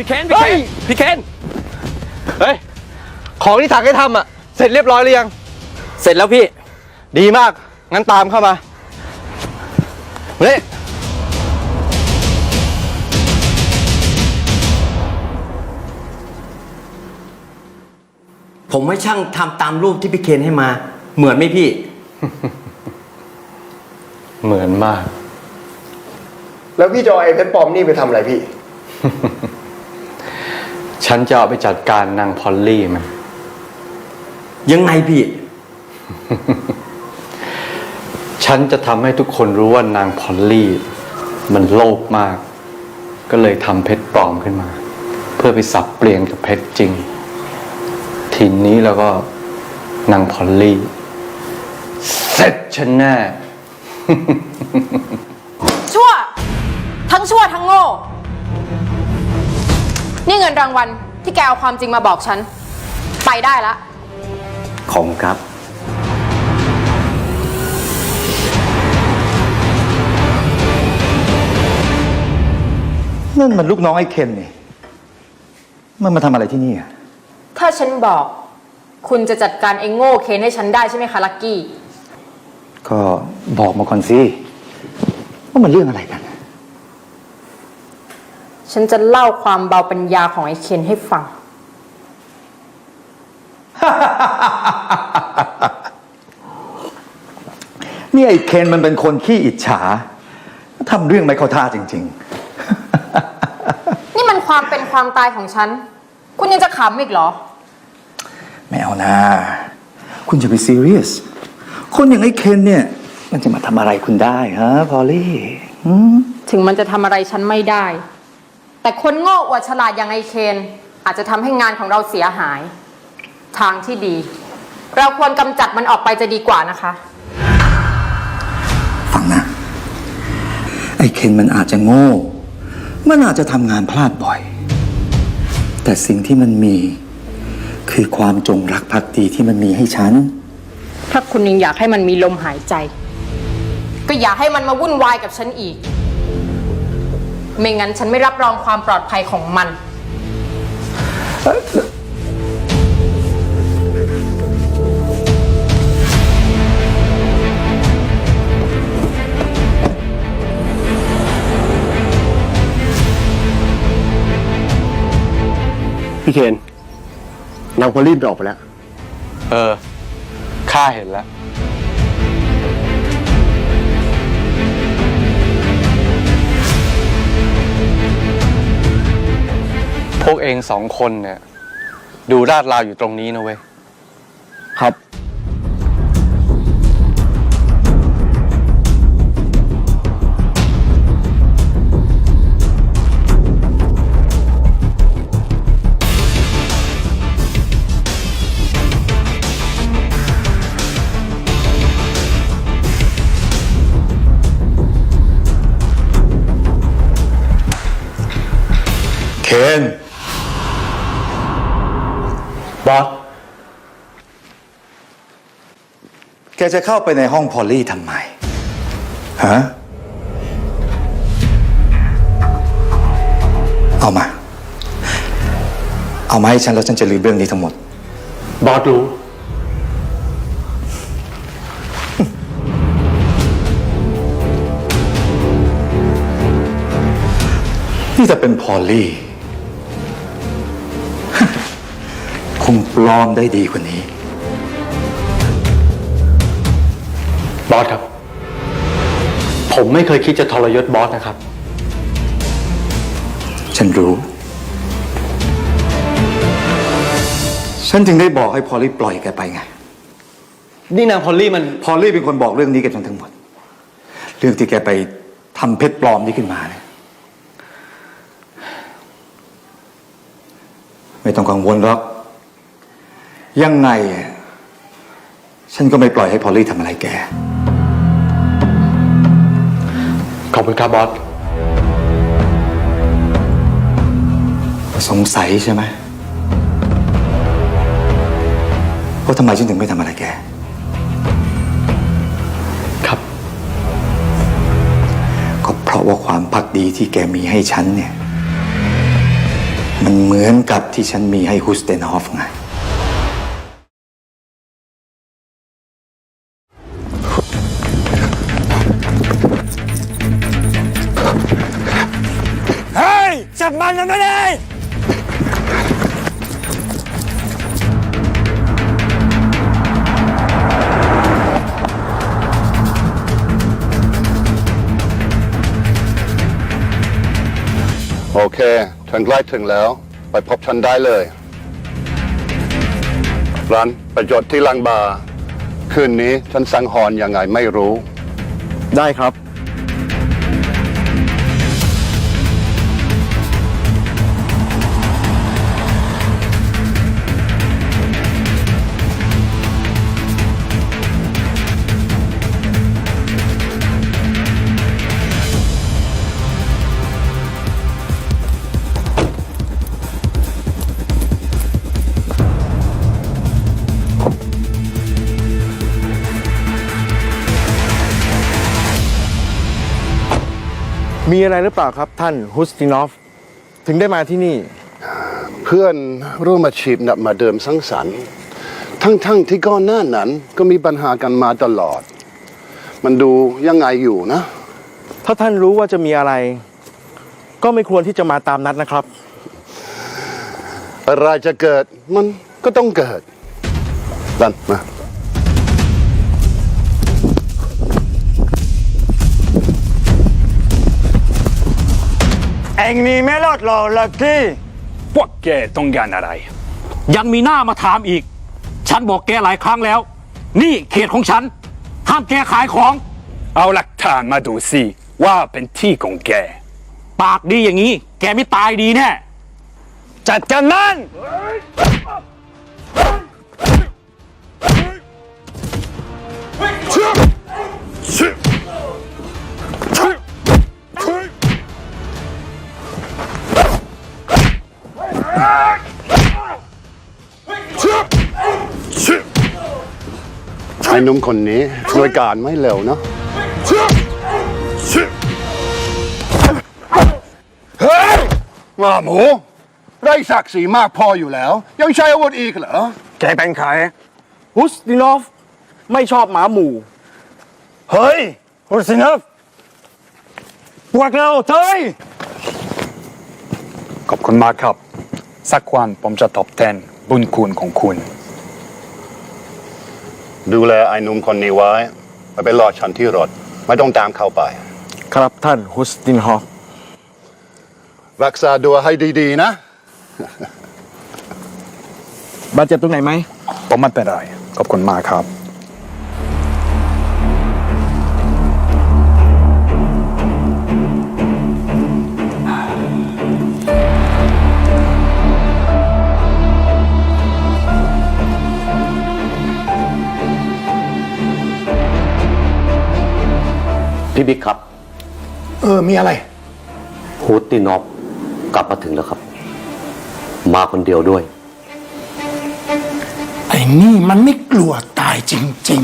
พี่เคนพี่เคนพี่เคนเฮ้ย ของที่ถักให้ทำอะ เสร็จเรียบร้อยหรือยัง เสร็จแล้วพี่ ดีมาก งั้นตามเข้ามาเฮ้ยผมให้ช่างทำตามรูปที่พี่เคนให้มา เหมือนไหมพี่ เหมือนมาก แล้วพี่จะเอาไอ้เพชรปลอมนี่ไปทำอะไรพี่ ฉันจะเอาไปจัดการนางพอลลี่มัน ยังไงพี่ ฉันจะทำให้ทุกคนรู้ว่านางพอลลี่ มันโลภมาก ก็เลยทำเพชรปลอมขึ้นมา เพื่อไปสับเปลี่ยนกับเพชรจริง ทีนี้แล้วก็นางพอลลี่ เสร็จฉันแน่ชั่ว ทั้งชั่วทั้งโง่นี่เงิน รางวัลที่แกเอาความจริงมาบอกฉัน ไปได้ละ ของครับ นั่นมันลูกน้องไอ้เคนนี่ มันมาทำอะไรที่นี่อะถ้าฉันบอก คุณจะจัดการไอ้โง่เคนให้ฉันได้ใช่ไหมคะลักกี้ ก็บอกมาก่อนสิว่ามันเรื่องอะไรกัน ฉันจะเล่าความเบาปัญญาของไอ้เคนให้ฟัง นี่ไอ้เคนมันเป็นคนขี้อิจฉาทำเรื่องไม่เข้าท่าจริงนี่มันความเป็นความตายของฉัน คุณยังจะขำอีกเหรอๆไม่เอานะ คุณจะไปซีเรียส คนอย่างไอ้เคนเนี่ย มันจะมาทำอะไรคุณได้ฮะพอลลี่หืมถึงมันจะทำอะไรฉันไม่ได้ แต่คนโง่อวดฉลาดอย่างไอเคน อาจจะทำให้งานของเราเสียหาย ทางที่ดี เราควรกำจัดมันออกไปจะดีกว่านะคะ ฟังนะ ไอ้เคนมันอาจจะโง่ มันอาจจะทำงานพลาดบ่อย แต่สิ่งที่มันมี คือความจงรักภักดีที่มันมีให้ฉัน ถ้าคุณยังอยากให้มันมีลมหายใจ ก็อย่าให้มันมาวุ่นวายกับฉันอีก ไม่งั้นฉันไม่รับรองความปลอดภัยของมัน พี่เคนนางพอลลี่มันออกไปแล้ว เออ ข้าเห็นแล้ว วกเองสองคนเนี่ย ดูลาดราวอยู่ตรงนี้นะเว้ย ครับ เคน จะเข้าไปในห้องพอลลี่ทำไม ฮะ เอามา เอามาให้ฉันแล้วฉันจะลืมเรื่องนี้ทั้งหมด บอสรู้ นี่จะเป็นพอลลี่ คงปลอมได้ดีกว่านี้ บอสครับ ผมไม่เคยคิดจะทรยศบอสนะครับ ฉันรู้ ฉันจึงได้บอกให้พอลลี่ปล่อยแกไปไง นี่นางพอลลี่มัน พอลลี่เป็นคนบอกเรื่องนี้กับฉันทั้งหมด เรื่องที่แกไปทำเพชรปลอมนี้ขึ้นมาเนี่ยไม่ต้องกังวลหรอก ยังไงอะฉันก็ไม่ปล่อยให้พอลลี่ทำอะไรแก อบคุณครับบอส สงสัยใช่ไหมว่าทำไมฉันถึงไม่ทำอะไรแก ครับ ก็เพราะว่าความพักดีที่แกมีให้ฉันเนี่ย มันเหมือนกับที่ฉันมีให้ฮุสเตนฮอฟไง จับมันมันไม่ได้โอเคฉันใกล้ถึงแล้ว ไปพบฉันได้เลยร้านประโยชน์ที่ลังบาร์คืนนี้ฉันสังหรณ์ยังไงไม่รู้ ได้ครับ มีอะไรหรือเปล่าครับท่านฮุสตินอฟ ถึงได้มาที่นี่ เพื่อนร่วมอาชีพนับมาเดิมสังสรรค์ ทั้งๆที่ก่อนหน้านั้นก็มีปัญหากันมาตลอด มันดูยังไงอยู่นะ ถ้าท่านรู้ว่าจะมีอะไร ก็ไม่ควรที่จะมาตามนัดนะครับ อะไรจะเกิดมันก็ต้องเกิดดันมา เองมีไม่รอดหรอลักกี้ พวกแกต้องการอะไร ยังมีหน้ามาถามอีก ฉันบอกแกหลายครั้งแล้ว นี่เขตของฉัน ห้ามแกขายของ เอาหลักฐานมาดูสิว่าเป็นที่ของแก ปากดีอย่างนี้ แกไม่ตายดีแน่ จัดกันนั่น นุ่มคนนี้โดยการไม่เร็วเนาะเฮ้ยว่าหมูได้ศักดิ์ศรีมากพออยู่แล้ว ยังใช้อาวุธอีกเหรอ แกเป็นใครฮุสตินอฟ ไม่ชอบหมาหมู่ เฮ้ยฮุสตินอฟพวกเราเฮ้ยขอบคุณมากครับ สักวันผมจะตอบแทนบุญคุณของคุณ ดูแลไอ้หนุ่มคนนี้ไว้ไปไปรอฉันที่รถ ไม่ต้องตามเข้าไป ครับท่านฮุสตินฮอฟรักษาตัวให้ดีๆนะ บาดเจ็บตรงไหนไหมผมไม่เป็นไร ขอบคุณมากครับ พี่บิ๊กครับ เออ มีอะไรฮูดตินอฟกลับมาถึงแล้วครับ มาคนเดียวด้วย ไอ้นี่มันไม่กลัวตายจริง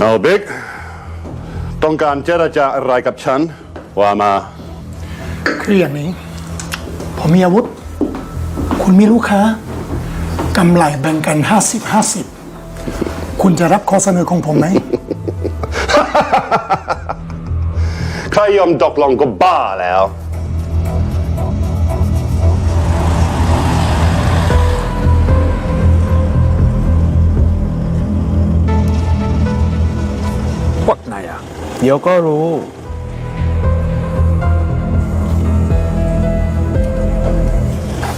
เอาบิ๊กต้องการเจรจาอะไรกับฉัน ว่ามาๆคืออย่างนี้ ผมมีอาวุธ คุณมีลูกค้ากำไรแบ่งกัน 50 50 คุณจะรับข้อเสนอของผมไหม ใครยอมตกลงก็บ้าแล้วพว ดี๋ยวก็รู้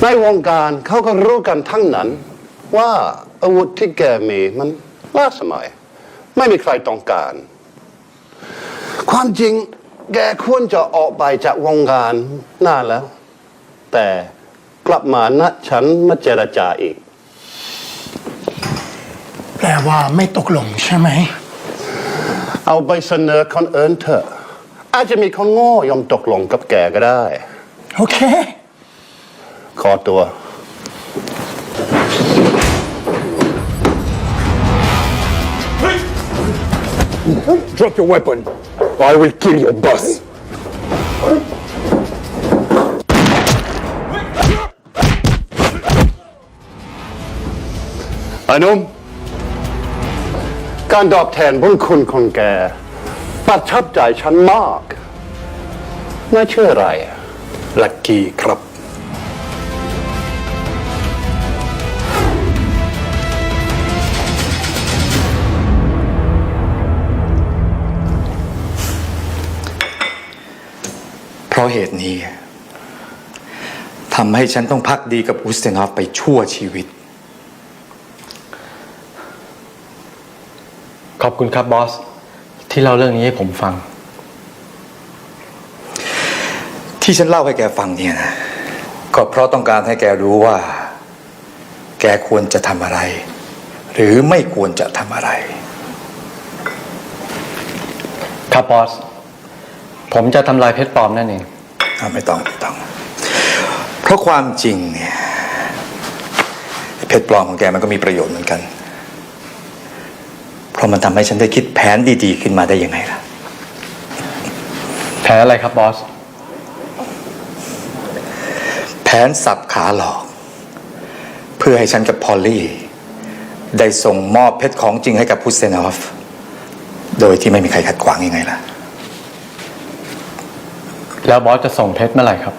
ในวงการเขาก็รู้กันทั้งนั้น ว่าอาวุธที่แกมีมันล้าสมัย ไม่มีใครต้องการ ความจริงแกควรจะออกไปจากวงการนานแล้ว แต่กลับมานะฉันมาเจรจาอีก แปลว่าไม่ตกลงใช่ไหม เอาไปเสนอคนอื่นเถอะ อาจจะมีคนโง่ยอมตกลงกับแกก็ได้ โอเค ขอตัว Drop your weapon or I will kill your boss ไอ้หนุ่ม การตอบแทนบุญคุณของแกประทับใจฉันมาก น่าเชื่ออะไรลักกี้ครับเพราะเหตุนี้ทำให้ฉันต้องพักดีกับอุสเตนอฟไปชั่วชีวิต ขอบคุณครับบอส ที่เล่าเรื่องนี้ให้ผมฟัง ที่ฉันเล่าให้แกฟังเนี่ยนะก็เพราะต้องการให้แกรู้ว่า แกควรจะทำอะไร หรือไม่ควรจะทำอะไร ครับบอส ผมจะทำลายเพชรปลอมนั่นเองอะไม่ต้องไม่ต้อง เพราะความจริงเนี่ยไอ้เพชรปลอมของแกมันก็มีประโยชน์เหมือนกัน เพราะมันทำให้ฉันได้คิดแผนดีๆ ขึ้นมาได้ยังไงล่ะแพ้อะไรครับบอส แผนสับขาหลอก เพื่อให้ฉันกับพอลลี่ ได้ส่งมอบเพชรของจริงให้กับพุสเซนอฟ โดยที่ไม่มีใครขัดขวางยังไงล่ะ แล้วบอสจะส่งเพชรเมื่อไหร่ครับ